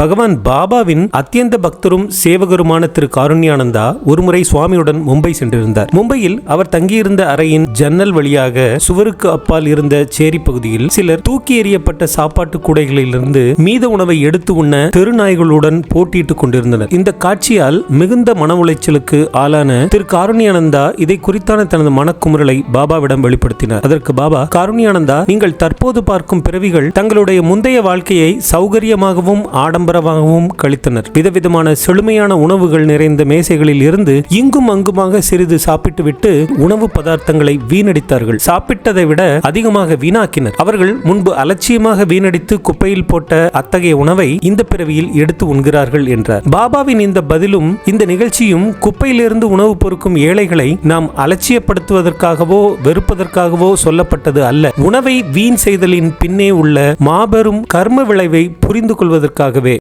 பகவான் பாபாவின் அத்தியந்த பக்தரும் சேவகருமான திரு காருண்யானந்தா ஒருமுறை சுவாமியுடன் மும்பை சென்றிருந்தார். மும்பையில் அவர் தங்கியிருந்த அறையின் ஜன்னல் வழியாக சுவருக்கு அப்பால் இருந்த சேரி பகுதியில் சிலர் தூக்கி எறியப்பட்ட சாப்பாட்டு கூடைகளிலிருந்து மீத உணவை எடுத்து உண்ண தெருநாய்களுடன் போட்டியிட்டுக் கொண்டிருந்தனர். இந்த காட்சியால் மிகுந்த மன உளைச்சலுக்கு ஆளான திரு காருண்யானந்தா இதை குறித்தான தனது மனக்குமுறலை பாபாவிடம் வெளிப்படுத்தினார். அதற்கு பாபா காருண்யானந்தா நீங்கள் தற்போது பார்க்கும் பிறவிகள் தங்களுடைய முந்தைய வாழ்க்கையை சௌகரியமாகவும் ஆடம்பரமாகவும் கழித்தனர். விதவிதமான செழுமையான உணவுகள் நிறைந்த மேசைகளில் இருந்து இங்கும் அங்குமாக சிறிது சாப்பிட்டுவிட்டு உணவு பதார்த்தங்களை வீணடித்தார்கள். சாப்பிட்டதை விட அதிகமாக வீணாக்கினர். அவர்கள் முன்பு அலட்சியமாக வீணடித்து குப்பையில் போட்ட அத்தகைய உணவை இந்த பிறவியில் எடுத்து உண்கிறார்கள் என்றார். பாபாவின் இந்த பதிலும் இந்த நிகழ்ச்சியும் குப்பையிலிருந்து உணவு பொறுக்கும் ஏழைகளை நாம் அலட்சியப்படுத்துவதற்காகவோ வெறுப்பதற்காகவோ சொல்லப்பட்டது அல்ல. உணவை வீண் செய்தலின் பின்னே உள்ள மாபெரும் கர்ம விளைவை புரிந்து கொள்வதற்காகவே.